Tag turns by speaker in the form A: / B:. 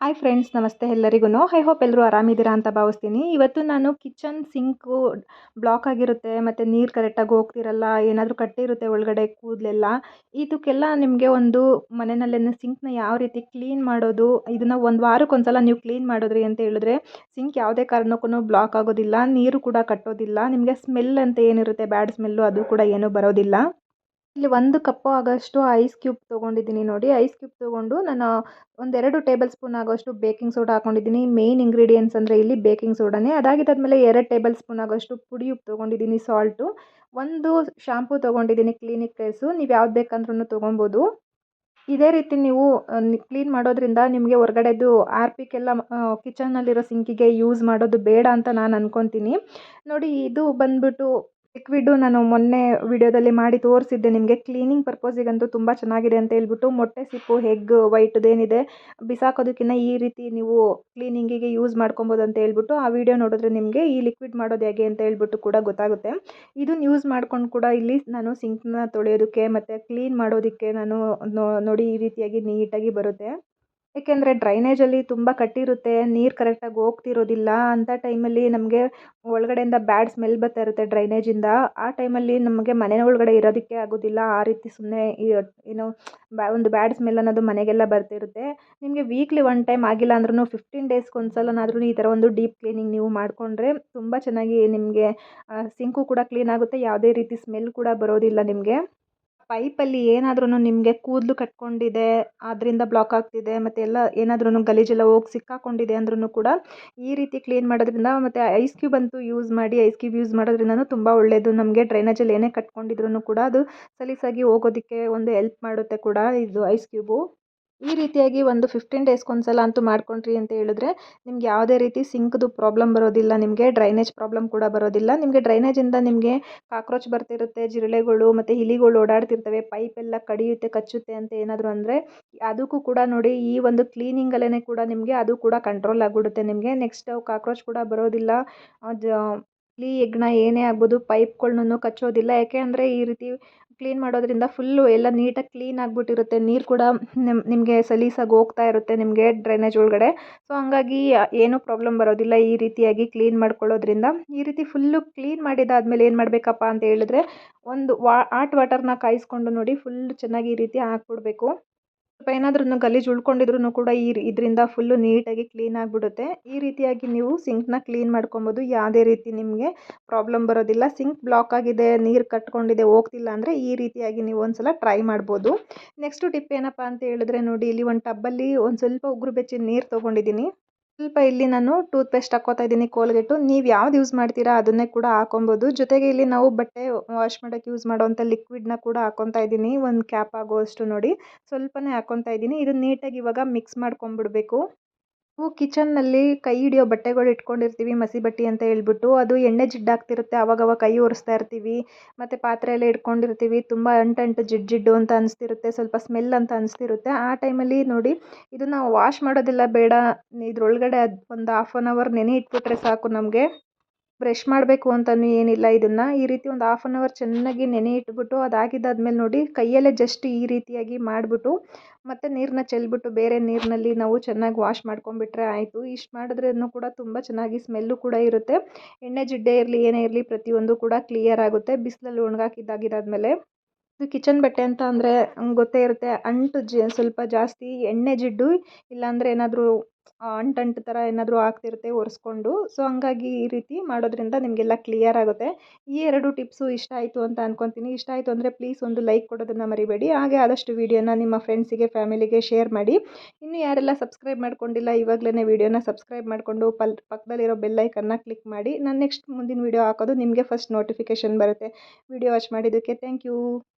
A: Hi friends ನಮಸ್ತೆ ಎಲ್ಲರಿಗೂ high hope ಎಲ್ಲರೂ ಆರಾಮಿದ್ದೀರಾ ಅಂತ ಭಾವಿಸ್ತೀನಿ. ಇವತ್ತು ನಾನು ಕಿಚನ್ ಸಿಂಕು ಬ್ಲಾಕ್ ಆಗಿರುತ್ತೆ, ಮತ್ತು ನೀರು ಕರೆಕ್ಟಾಗಿ ಹೋಗ್ತಿರಲ್ಲ, ಏನಾದರೂ ಕಟ್ಟಿರುತ್ತೆ ಒಳಗಡೆ, ಕೂದಲೆಲ್ಲ. ಇದಕ್ಕೆಲ್ಲ ನಿಮಗೆ ಒಂದು ಮನೆಯಲ್ಲೇ ಸಿಂಕ್ನ ಯಾವ ರೀತಿ ಕ್ಲೀನ್ ಮಾಡೋದು, ಇದನ್ನು ಒಂದು ವಾರಕ್ಕೆ ನೀವು ಕ್ಲೀನ್ ಮಾಡಿದ್ರಿ ಅಂತ ಹೇಳಿದ್ರೆ ಸಿಂಕ್ ಯಾವುದೇ ಕಾರಣಕ್ಕೂ ಬ್ಲಾಕ್ ಆಗೋದಿಲ್ಲ, ನೀರು ಕೂಡ ಕಟ್ಟೋದಿಲ್ಲ, ನಿಮಗೆ ಸ್ಮೆಲ್ ಅಂತ ಏನಿರುತ್ತೆ ಬ್ಯಾಡ್ ಸ್ಮೆಲ್ಲು ಅದು ಕೂಡ ಏನೂ ಬರೋದಿಲ್ಲ. ಇಲ್ಲಿ ಒಂದು ಕಪ್ಪು ಆಗೋಷ್ಟು ಐಸ್ ಕ್ಯೂಬ್ ತೊಗೊಂಡಿದ್ದೀನಿ ನೋಡಿ. ಐಸ್ ಕ್ಯೂಬ್ ತೊಗೊಂಡು ನಾನು ಒಂದೆರಡು ಟೇಬಲ್ ಸ್ಪೂನ್ ಆಗೋಷ್ಟು ಬೇಕಿಂಗ್ ಸೋಡಾ ಹಾಕೊಂಡಿದ್ದೀನಿ. ಮೇಯ್ನ್ ಇಂಗ್ರೀಡಿಯೆಂಟ್ಸ್ ಅಂದರೆ ಇಲ್ಲಿ ಬೇಕಿಂಗ್ ಸೋಡಾನೇ ಅದಾಗಿದ್ದಾದಮೇಲೆ ಎರಡು ಟೇಬಲ್ ಸ್ಪೂನ್ ಆಗೋಷ್ಟು ಪುಡಿ ಉಪ್ಪು ತೊಗೊಂಡಿದ್ದೀನಿ ಸಾಲ್ಟು ಒಂದು ಶಾಂಪೂ ತೊಗೊಂಡಿದ್ದೀನಿ ಕ್ಲಿನಿಕ್ ಪ್ಲೇಸು ನೀವು ಯಾವ್ದು ಬೇಕಂದ್ರೂ ತೊಗೊಬೋದು. ಇದೇ ರೀತಿ ನೀವು ಕ್ಲೀನ್ ಮಾಡೋದ್ರಿಂದ ನಿಮಗೆ ಹೊರ್ಗಡೆದು ಆರ್ಪಿಕ್ಕೆಲ್ಲ ಕಿಚನ್ನಲ್ಲಿರೋ ಸಿಂಕಿಗೆ ಯೂಸ್ ಮಾಡೋದು ಬೇಡ ಅಂತ ನಾನು ಅಂದ್ಕೊತೀನಿ ನೋಡಿ, ಇದು ಬಂದ್ಬಿಟ್ಟು ಲಿಕ್ವಿಡ್ಡು ನಾನು ಮೊನ್ನೆ ವಿಡಿಯೋದಲ್ಲಿ ಮಾಡಿ ತೋರಿಸಿದ್ದೆ. ನಿಮಗೆ ಕ್ಲೀನಿಂಗ್ ಪರ್ಪೋಸಿಗಂತೂ ತುಂಬ ಚೆನ್ನಾಗಿದೆ ಅಂತ ಹೇಳ್ಬಿಟ್ಟು ಮೊಟ್ಟೆ ಸಿಪ್ಪು ಹೆಗ್ ವೈಟ್ದೇನಿದೆ ಬಿಸಾಕೋದಕ್ಕಿಂತ ಈ ರೀತಿ ನೀವು ಕ್ಲೀನಿಂಗಿಗೆ ಯೂಸ್ ಮಾಡ್ಕೊಬೋದು ಅಂತ ಹೇಳ್ಬಿಟ್ಟು ಆ ವಿಡಿಯೋ ನೋಡಿದ್ರೆ ನಿಮಗೆ ಈ ಲಿಕ್ವಿಡ್ ಮಾಡೋದು ಹೇಗೆ ಅಂತ ಹೇಳ್ಬಿಟ್ಟು ಕೂಡ ಗೊತ್ತಾಗುತ್ತೆ. ಇದನ್ನು ಯೂಸ್ ಮಾಡ್ಕೊಂಡು ಕೂಡ ಇಲ್ಲಿ ನಾನು ಸಿಂಕ್ನ ತೊಳೆಯೋದಕ್ಕೆ ಮತ್ತು ಕ್ಲೀನ್ ಮಾಡೋದಕ್ಕೆ ನಾನು ನೋಡಿ ಈ ರೀತಿಯಾಗಿ ನೀಟಾಗಿ ಬರುತ್ತೆ. ಏಕೆಂದರೆ ಡ್ರೈನೇಜಲ್ಲಿ ತುಂಬ ಕಟ್ಟಿರುತ್ತೆ, ನೀರು ಕರೆಕ್ಟಾಗಿ ಹೋಗ್ತಿರೋದಿಲ್ಲ ಅಂಥ ಟೈಮಲ್ಲಿ ನಮಗೆ ಒಳಗಡೆಯಿಂದ ಬ್ಯಾಡ್ ಸ್ಮೆಲ್ ಬರ್ತಾ ಇರುತ್ತೆ ಡ್ರೈನೇಜಿಂದ ಆ ಟೈಮಲ್ಲಿ ನಮಗೆ ಮನೆ ಒಳಗಡೆ ಇರೋದಕ್ಕೆ ಆಗೋದಿಲ್ಲ, ಆ ರೀತಿ ಸುಮ್ಮನೆ ಏನು ಬ್ಯಾ ಒಂದು ಬ್ಯಾಡ್ ಸ್ಮೆಲ್ ಅನ್ನೋದು ಮನೆಗೆಲ್ಲ ಬರ್ತಿರುತ್ತೆ ನಿಮಗೆ ವೀಕ್ಲಿ ಒನ್ ಟೈಮ್ ಆಗಿಲ್ಲ ಅಂದ್ರೂ ಫಿಫ್ಟೀನ್ ಡೇಸ್ಗೆ ಒಂದು ಸಲನಾದ್ರೂ ಈ ಥರ ಒಂದು ಡೀಪ್ ಕ್ಲೀನಿಂಗ್ ನೀವು ಮಾಡಿಕೊಂಡ್ರೆ ತುಂಬ ಚೆನ್ನಾಗಿ ನಿಮಗೆ ಸಿಂಕು ಕೂಡ ಕ್ಲೀನ್ ಆಗುತ್ತೆ, ಯಾವುದೇ ರೀತಿ ಸ್ಮೆಲ್ ಕೂಡ ಬರೋದಿಲ್ಲ ನಿಮಗೆ. ಪೈಪಲ್ಲಿ ಏನಾದ್ರೂ ನಿಮಗೆ ಕೂದಲು ಕಟ್ಕೊಂಡಿದೆ ಅದರಿಂದ ಬ್ಲಾಕ್ ಆಗ್ತಿದೆ, ಮತ್ತು ಎಲ್ಲ ಏನಾದ್ರೂ ಗಲೀಜೆಲ್ಲ ಹೋಗಿ ಸಿಕ್ಕಾಕೊಂಡಿದೆ ಅಂದ್ರೂ ಕೂಡ ಈ ರೀತಿ ಕ್ಲೀನ್ ಮಾಡೋದ್ರಿಂದ ಮತ್ತು ಐಸ್ ಕ್ಯೂಬ್ ಅಂತೂ ಯೂಸ್ ಮಾಡಿ ಐಸ್ ಕ್ಯೂಬ್ ಯೂಸ್ ಮಾಡೋದ್ರಿಂದನೂ ತುಂಬ ಒಳ್ಳೆಯದು ನಮಗೆ ಡ್ರೈನೇಜಲ್ಲಿ ಏನೇ ಕಟ್ಕೊಂಡಿದ್ರೂ ಕೂಡ ಅದು ಸಲೀಸಾಗಿ ಹೋಗೋದಕ್ಕೆ ಒಂದು ಹೆಲ್ಪ್ ಮಾಡುತ್ತೆ ಕೂಡ ಇದು ಐಸ್ ಕ್ಯೂಬು ಈ ರೀತಿಯಾಗಿ ಒಂದು ಫಿಫ್ಟೀನ್ ಡೇಸ್ಗೆ ಒಂದು ಸಲ ಅಂತೂ ಮಾಡ್ಕೊಂಡ್ರಿ ಅಂತ ಹೇಳಿದ್ರೆ, ನಿಮ್ಗೆ ಯಾವುದೇ ರೀತಿ ಸಿಂಕ್ದು ಪ್ರಾಬ್ಲಮ್ ಬರೋದಿಲ್ಲ, ನಿಮಗೆ ಡ್ರೈನೇಜ್ ಪ್ರಾಬ್ಲಮ್ ಕೂಡ ಬರೋದಿಲ್ಲ. ನಿಮಗೆ ಡ್ರೈನೇಜಿಂದ ನಿಮಗೆ ಕಾಕ್ರೋಚ್ ಬರ್ತಿರುತ್ತೆ, ಜಿರಳೆಗಳು ಮತ್ತು ಇಲಿಗಳು ಓಡಾಡ್ತಿರ್ತವೆ ಪೈಪ್ ಎಲ್ಲ ಕಡಿಯುತ್ತೆ, ಕಚ್ಚುತ್ತೆ ಅಂತ ಏನಾದರೂ ಅಂದರೆ, ಅದಕ್ಕೂ ಕೂಡ ನೋಡಿ ಈ ಒಂದು ಕ್ಲೀನಿಂಗಲ್ಲೇ ಕೂಡ ನಿಮಗೆ ಅದು ಕೂಡ ಕಂಟ್ರೋಲ್ ಆಗಿಬಿಡುತ್ತೆ ನಿಮಗೆ. ನೆಕ್ಸ್ಟ್ ಕಾಕ್ರೋಚ್ ಕೂಡ ಬರೋದಿಲ್ಲ. ಜ ಇಲಿ ಹೆಗ್ಗಣ ಏನೇ ಆಗ್ಬೋದು ಪೈಪ್ಗಳನ್ನೂ ಕಚ್ಚೋದಿಲ್ಲ. ಯಾಕೆ ಅಂದರೆ ಈ ರೀತಿ ಕ್ಲೀನ್ ಮಾಡೋದ್ರಿಂದ ಫುಲ್ಲು ಎಲ್ಲ ನೀಟಾಗಿ ಕ್ಲೀನ್ ಆಗಿಬಿಟ್ಟಿರುತ್ತೆ. ನೀರು ಕೂಡ ನಿಮಗೆ ಸಲೀಸಾಗಿ ಹೋಗ್ತಾ ಇರುತ್ತೆ ನಿಮಗೆ ಡ್ರೈನೇಜ್ ಒಳಗಡೆ. ಸೊ ಹಂಗಾಗಿ ಏನೂ ಪ್ರಾಬ್ಲಮ್ ಬರೋದಿಲ್ಲ ಈ ರೀತಿಯಾಗಿ ಕ್ಲೀನ್ ಮಾಡ್ಕೊಳ್ಳೋದ್ರಿಂದ. ಈ ರೀತಿ ಫುಲ್ಲು ಕ್ಲೀನ್ ಮಾಡಿದಾದ್ಮೇಲೆ ಏನು ಮಾಡಬೇಕಪ್ಪ ಅಂತ ಹೇಳಿದ್ರೆ, ಒಂದು ವಾ ಆಟ್ ವಾಟರ್ನ ಕಾಯಿಸ್ಕೊಂಡು ನೋಡಿ ಫುಲ್ ಚೆನ್ನಾಗಿ ಈ ರೀತಿ ಹಾಕ್ಬಿಡ್ಬೇಕು. ಸ್ವಲ್ಪ ಏನಾದ್ರೂ ಗಲೀಜು ಉಳ್ಕೊಂಡಿದ್ರು ಕೂಡ ಈ ಇದರಿಂದ ಫುಲ್ಲು ನೀಟಾಗಿ ಕ್ಲೀನ್ ಆಗಿಬಿಡುತ್ತೆ. ಈ ರೀತಿಯಾಗಿ ನೀವು ಸಿಂಕ್ನ ಕ್ಲೀನ್ ಮಾಡ್ಕೊಬೋದು. ಯಾವುದೇ ರೀತಿ ನಿಮಗೆ ಪ್ರಾಬ್ಲಮ್ ಬರೋದಿಲ್ಲ. ಸಿಂಕ್ ಬ್ಲಾಕ್ ಆಗಿದೆ, ನೀರು ಕಟ್ಕೊಂಡಿದೆ, ಹೋಗ್ತಿಲ್ಲ ಅಂದರೆ ಈ ರೀತಿಯಾಗಿ ನೀವು ಒಂದು ಸಲ ಟ್ರೈ ಮಾಡ್ಬೋದು. ನೆಕ್ಸ್ಟು ಟಿಪ್ ಏನಪ್ಪ ಅಂತ ಹೇಳಿದ್ರೆ ನೋಡಿ, ಇಲ್ಲಿ ಒಂದು ಟಬ್ಬಲ್ಲಿ ಒಂದು ಸ್ವಲ್ಪ ಉಗುರು ಬೆಚ್ಚಿನ ನೀರು ತೊಗೊಂಡಿದ್ದೀನಿ. ಸ್ವಲ್ಪ ಇಲ್ಲಿ ನಾನು ಟೂತ್ ಪೇಸ್ಟ್ ಹಾಕೋತಾ ಇದ್ದೀನಿ ಕೋಲ್ಗೇಟು ನೀವು ಯಾವ್ದು ಯೂಸ್ ಮಾಡ್ತೀರಾ ಅದನ್ನೇ ಕೂಡ ಹಾಕೊಬೋದು. ಜೊತೆಗೆ ಇಲ್ಲಿ ನಾವು ಬಟ್ಟೆ ವಾಶ್ ಮಾಡೋಕ್ಕೆ ಯೂಸ್ ಮಾಡೋವಂಥ ಲಿಕ್ವಿಡ್ನ ಕೂಡ ಹಾಕೊತಾ ಇದ್ದೀನಿ. ಒಂದು ಕ್ಯಾಪ್ ಆಗೋವಷ್ಟು ನೋಡಿ. ಸ್ವಲ್ಪನೇ ಹಾಕೊತಾ ಇದ್ದೀನಿ. ಇದನ್ನ ನೀಟಾಗಿ ಇವಾಗ ಮಿಕ್ಸ್ ಮಾಡ್ಕೊಂಬಿಡ್ಬೇಕು ನಾವು ಕಿಚನ್ನಲ್ಲಿ ಕೈ ಹಿಡಿಯೋ ಬಟ್ಟೆಗಳು ಇಟ್ಕೊಂಡಿರ್ತೀವಿ, ಮಸಿ ಬಟ್ಟೆ ಅಂತ ಹೇಳ್ಬಿಟ್ಟು. ಅದು ಎಣ್ಣೆ ಜಿಡ್ಡಾಗ್ತಿರುತ್ತೆ, ಅವಾಗವಾಗ ಕೈ ಒರೆಸ್ತಾ ಇರ್ತೀವಿ. ಮತ್ತು ಪಾತ್ರೆ ಎಲ್ಲ ಇಟ್ಕೊಂಡಿರ್ತೀವಿ. ತುಂಬ ಅಂಟಂಟು ಜಿಡ್ ಜಿಡ್ಡು ಅಂತ ಅನಿಸ್ತಿರುತ್ತೆ, ಸ್ವಲ್ಪ ಸ್ಮೆಲ್ ಅಂತ ಅನಿಸ್ತಿರುತ್ತೆ. ಆ ಟೈಮಲ್ಲಿ ನೋಡಿ ಇದನ್ನು ವಾಶ್ ಮಾಡೋದೆಲ್ಲ, ಬೇಡ. ಇದ್ರೊಳಗಡೆ ಅದು ಒಂದು ಹಾಫ್ ಆನ್ ಅವರ್ ನೆನೆ ಇಟ್ಬಿಟ್ರೆ ಸಾಕು ನಮಗೆ. ಬ್ರಷ್ ಮಾಡಬೇಕು ಅಂತಲೂ ಏನಿಲ್ಲ. ಇದನ್ನು ಈ ರೀತಿ ಒಂದು ಹಾಫ್ ಆನ್ ಅವರ್ ಚೆನ್ನಾಗಿ ನೆನೆ ಇಟ್ಬಿಟ್ಟು ಅದಾಗಿದ್ದಾದ್ಮೇಲೆ ನೋಡಿ ಕೈಯಲ್ಲೇ ಜಸ್ಟ್ ಈ ರೀತಿಯಾಗಿ ಮಾಡಿಬಿಟ್ಟು ಮತ್ತು ನೀರನ್ನ ಚೆಲ್ಬಿಟ್ಟು ಬೇರೆ ನೀರಿನಲ್ಲಿ ನಾವು ಚೆನ್ನಾಗಿ ವಾಶ್ ಮಾಡ್ಕೊಂಬಿಟ್ರೆ ಆಯಿತು. ಇಷ್ಟು ಮಾಡಿದ್ರೂ ಕೂಡ ತುಂಬ ಚೆನ್ನಾಗಿ ಸ್ಮೆಲ್ಲು ಕೂಡ ಇರುತ್ತೆ. ಎಣ್ಣೆ ಜಿಡ್ಡೆ ಇರಲಿ ಏನೇ ಇರಲಿ ಪ್ರತಿಯೊಂದು ಕೂಡ ಕ್ಲಿಯರ್ ಆಗುತ್ತೆ. ಬಿಸಿಲಲ್ಲಿ ಒಣಗಾಕಿದ್ದಾಗಿದ್ದಾದ್ಮೇಲೆ ಇದು ಕಿಚನ್ ಬಟ್ಟೆ ಅಂತ ಅಂದರೆ ಗೊತ್ತೇ ಇರುತ್ತೆ. ಅಂಟು ಜ, ಸ್ವಲ್ಪ ಜಾಸ್ತಿ ಎಣ್ಣೆ ಜಿಡ್ಡು, ಇಲ್ಲಾಂದರೆ ಏನಾದರೂ ಅಂಟಂಟು ಥರ ಏನಾದರೂ ಆಗ್ತಿರುತ್ತೆ ಒರೆಸ್ಕೊಂಡು. ಸೊ ಹಂಗಾಗಿ ಈ ರೀತಿ ಮಾಡೋದ್ರಿಂದ ನಿಮಗೆಲ್ಲ ಕ್ಲಿಯರ್ ಆಗುತ್ತೆ. ಈ ಎರಡು ಟಿಪ್ಸು ಇಷ್ಟ ಆಯಿತು ಅಂತ ಅಂದ್ಕೊತೀನಿ ಇಷ್ಟ ಆಯಿತು ಅಂದರೆ ಪ್ಲೀಸ್ ಒಂದು ಲೈಕ್ ಕೊಡೋದನ್ನು ಮರಿಬೇಡಿ. ಹಾಗೆ ಆದಷ್ಟು ವೀಡಿಯೋನ ನಿಮ್ಮ ಫ್ರೆಂಡ್ಸಿಗೆ ಫ್ಯಾಮಿಲಿಗೆ ಶೇರ್ ಮಾಡಿ. ಇನ್ನು ಯಾರೆಲ್ಲ ಸಬ್ಸ್ಕ್ರೈಬ್ ಮಾಡ್ಕೊಂಡಿಲ್ಲ ಇವಾಗಲೇ ವೀಡಿಯೋನ ಸಬ್ಸ್ಕ್ರೈಬ್ ಮಾಡಿಕೊಂಡು ಪಲ್ ಪಕ್ಕದಲ್ಲಿರೋ ಬೆಲ್ಲೈಕನ್ನು ಕ್ಲಿಕ್ ಮಾಡಿ. ನಾನು ನೆಕ್ಸ್ಟ್ ಮುಂದಿನ ವೀಡಿಯೋ ಹಾಕೋದು ನಿಮಗೆ ಫಸ್ಟ್ ನೋಟಿಫಿಕೇಷನ್ ಬರುತ್ತೆ. ವೀಡಿಯೋ ವಾಚ್ ಮಾಡಿದ್ದಕ್ಕೆ ಥ್ಯಾಂಕ್ ಯು